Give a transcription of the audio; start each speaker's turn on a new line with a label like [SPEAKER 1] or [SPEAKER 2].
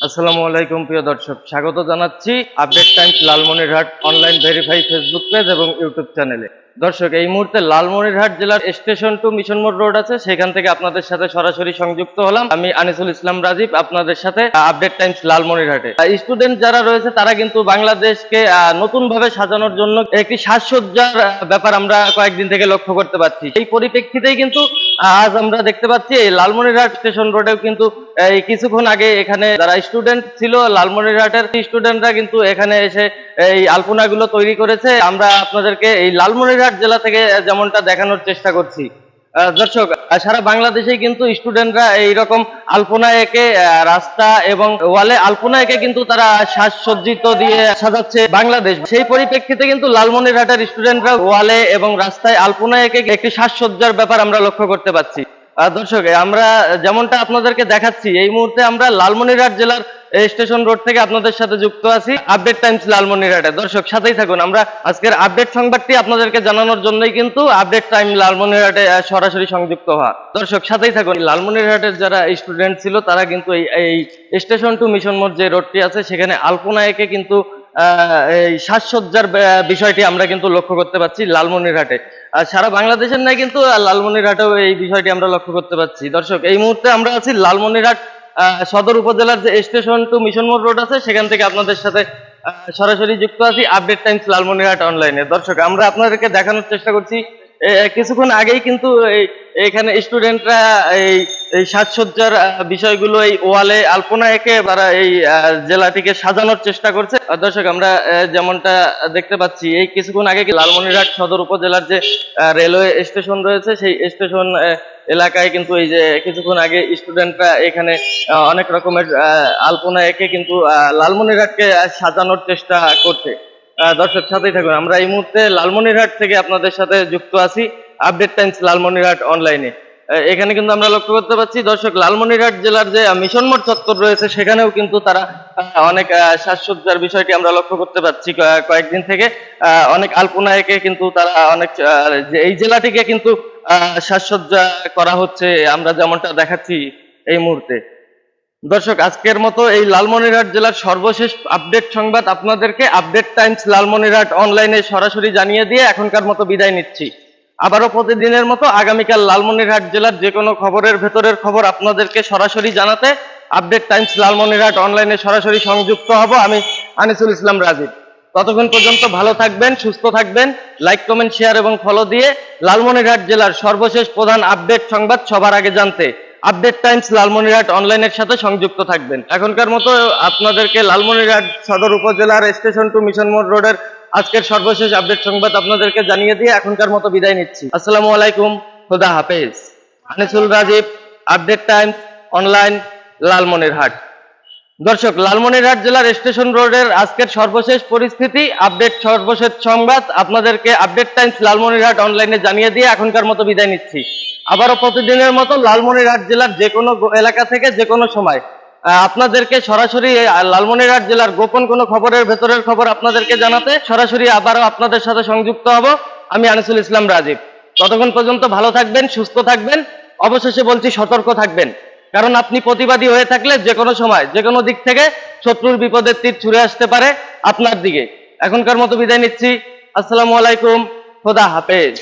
[SPEAKER 1] আসসালামু আলাইকুম, প্রিয় দর্শক। স্বাগত জানাচ্ছি Update Times Lalmonirhat online verify Facebook page এবং ইউটিউব চ্যানেলে দর্শক, এই মুহূর্তে লালমনিরহাট জেলার স্টেশন টু মিশন মোড় রোড আছে। সেখান থেকে আপনাদের সাথে সরাসরি সংযুক্ত হলাম। আমি আনিসুল ইসলাম রাজীব, আপনাদের সাথে আপডেট টাইমস লালমনিরহাটে। স্টুডেন্ট যারা রয়েছে, তারা কিন্তু বাংলাদেশকে নতুন ভাবে সাজানোর জন্য একটি সাজসজ্জার ব্যাপার আমরা কয়েকদিন থেকে লক্ষ্য করতে পারছি। এই পরিপ্রেক্ষিতেই কিন্তু আজ আমরা দেখতে পাচ্ছি, এই লালমনিরহাট স্টেশন রোডেও কিন্তু এই কিছুক্ষণ আগে এখানে যারা স্টুডেন্ট ছিল, লালমনিরহাটের স্টুডেন্টরা কিন্তু এখানে এসে, এই আলপনাগুলো তৈরি করেছে। আমরা আপনাদেরকে এই লালমনিরহাট জেলা থেকে যেমনটা দেখানোর চেষ্টা করছি। দর্শক সারা বাংলাদেশেই কিন্তু স্টুডেন্টরা এইরকম আলপনা এঁকে রাস্তা এবং ওয়ালে আলপনা এঁকে কিন্তু তারা সাজসজ্জিত দিয়ে সাজাচ্ছে বাংলাদেশ। সেই পরিপ্রেক্ষিতে কিন্তু লালমনিরহাটের স্টুডেন্টরা ওয়ালে এবং রাস্তায় আলপনা একে একটি সাজসজ্জার ব্যাপার আমরা লক্ষ্য করতে পারছি। দর্শক, আমরা যেমনটা আপনাদেরকে দেখাচ্ছি, এই মুহূর্তে আমরা লালমনিরহাট জেলার স্টেশন রোড থেকে আপনাদের সাথে যুক্ত আছি আপডেট টাইমস লালমনিরহাটে। দর্শক, সাথেই থাকুন। আমরা আজকের আপডেট সংবাদটি আপনাদেরকে জানানোর জন্যই কিন্তু আপডেট টাইম লালমনিরহাটে সরাসরি সংযুক্ত হওয়া। দর্শক, সাথেই থাকুন। লালমনিরহাটের যারা স্টুডেন্ট ছিল, তারা কিন্তু এই এই স্টেশন টু মিশন মোড় যে রোডটি আছে, সেখানে আলপনা এঁকে কিন্তু এই সাজসজ্জার বিষয়টি আমরা কিন্তু লক্ষ্য করতে পারছি লালমনিরহাটে। আর সারা বাংলাদেশের নাই কিন্তু লালমনিরহাটেও এই বিষয়টি আমরা লক্ষ্য করতে পারছি দর্শক, এই মুহূর্তে আমরা আছি লালমনিরহাট সদর উপজেলার যে স্টেশন টু মিশন মোড় রোড আছে, সেখান থেকে আপনাদের সাথে সরাসরি যুক্ত আছি। আপডেট টাইমস লালমনিরহাট অনলাইনে দর্শক, আমরা আপনাদেরকে দেখানোর চেষ্টা করছি কিছুক্ষণ আগেই কিন্তু এখানে স্টুডেন্টরা এই সাজসজ্জার বিষয়গুলো এই ওয়ালে আলপনা এঁকে তারা এই জেলাটিকে সাজানোর চেষ্টা করছে। দর্শক, আমরা যেমনটা দেখতে পাচ্ছি, এই কিছুক্ষণ আগে লালমনিরহাট সদর উপজেলার যে রেলওয়ে স্টেশন রয়েছে, সেই স্টেশন এলাকায় কিন্তু এই যে, কিছুক্ষণ আগে স্টুডেন্টরা এখানে অনেক রকমের আলপনা এঁকে কিন্তু লালমনিরহাটকে সাজানোর চেষ্টা করছে। দর্শক সাথেই থাকুন। আমরা এই মুহূর্তে লালমনিরহাট থেকে আপনাদের সাথে যুক্ত আছি। আপডেট টাইমস লালমনিরহাট অনলাইনে এখানে কিন্তু আমরা লক্ষ্য করতে পারছি দর্শক, লালমনিরহাট জেলার যে মিশন মোড় চত্বর রয়েছে, সেখানেও কিন্তু তারা অনেক সাজসজ্জার বিষয়টি আমরা লক্ষ্য করতে পারছি কয়েকদিন থেকে। অনেক আলপনা এঁকে কিন্তু তারা অনেক এই জেলাটিকে কিন্তু সাজসজ্জা করা হচ্ছে। আমরা যেমনটা দেখাচ্ছি এই মুহূর্তে। দর্শক, আজকের মতো এই লালমনিরহাট জেলার সর্বশেষ আপডেট সংবাদ আপনাদেরকে আপডেট টাইমস লালমনিরহাট অনলাইনে সরাসরি জানিয়ে দিয়ে এখনকার মতো বিদায় নিচ্ছি। আবারও প্রতিদিনের মতো আগামীকাল লালমনিরহাট জেলার যে কোনো খবরের ভেতরের খবর আপনাদেরকে সরাসরি জানাতে আপডেট টাইমস লালমনিরহাট অনলাইনে সরাসরি সংযুক্ত হব আমি আনিসুল ইসলাম রাজীব। ততক্ষণ পর্যন্ত ভালো থাকবেন, সুস্থ থাকবেন লাইক কমেন্ট শেয়ার এবং ফলো দিয়ে লালমনিরহাট জেলার সর্বশেষ প্রধান আপডেট সংবাদ সবার আগে জানতে আপডেট টাইমস লালমনিরহাট অনলাইনের সাথে সংযুক্ত থাকবেন। এখনকার মতো আপনাদেরকে লালমনিরহাট সদর উপজেলার স্টেশন টু মিশন মোড় রোডের আজকের সর্বশেষ আপডেট সংবাদ আপনাদেরকে জানিয়ে দিয়ে এখনকার মতো বিদায় নিচ্ছি। আসসালামু আলাইকুম, খুদা হাফেজ। Anisul Rajib Update Times online Lalmonirhat. দর্শক, লালমনিরহাট জেলার স্টেশন রোডের আজকের সর্বশেষ পরিস্থিতি আপডেট সর্বশেষ সংবাদ আপনাদেরকে আপডেট টাইমস লালমনিরহাট অনলাইনে জানিয়ে দিয়ে এখনকার মতো বিদায় নিচ্ছি। আবারও প্রতিদিনের মতো লালমনিরহাট জেলার যে কোনো এলাকা থেকে যে কোনো সময়। আপনাদেরকে সরাসরি লালমনিরহাট জেলার গোপন কোনো খবরের ভেতরের খবর আপনাদেরকে জানাতে সরাসরি আবারও আপনাদের সাথে সংযুক্ত হব। আমি আনিসুল ইসলাম রাজীব। ততক্ষণ পর্যন্ত ভালো থাকবেন, সুস্থ থাকবেন। অবশেষে বলছি সতর্ক থাকবেন। কারণ আপনি প্রতিবাদী হয়ে থাকলে যে কোনো সময়, যে কোনো দিক থেকে শত্রুর বিপদের তীর ছুড়ে আসতে পারে আপনার দিকে। এখনকার মতো বিদায় নিচ্ছি। আসসালামু আলাইকুম। খোদা হাফেজ।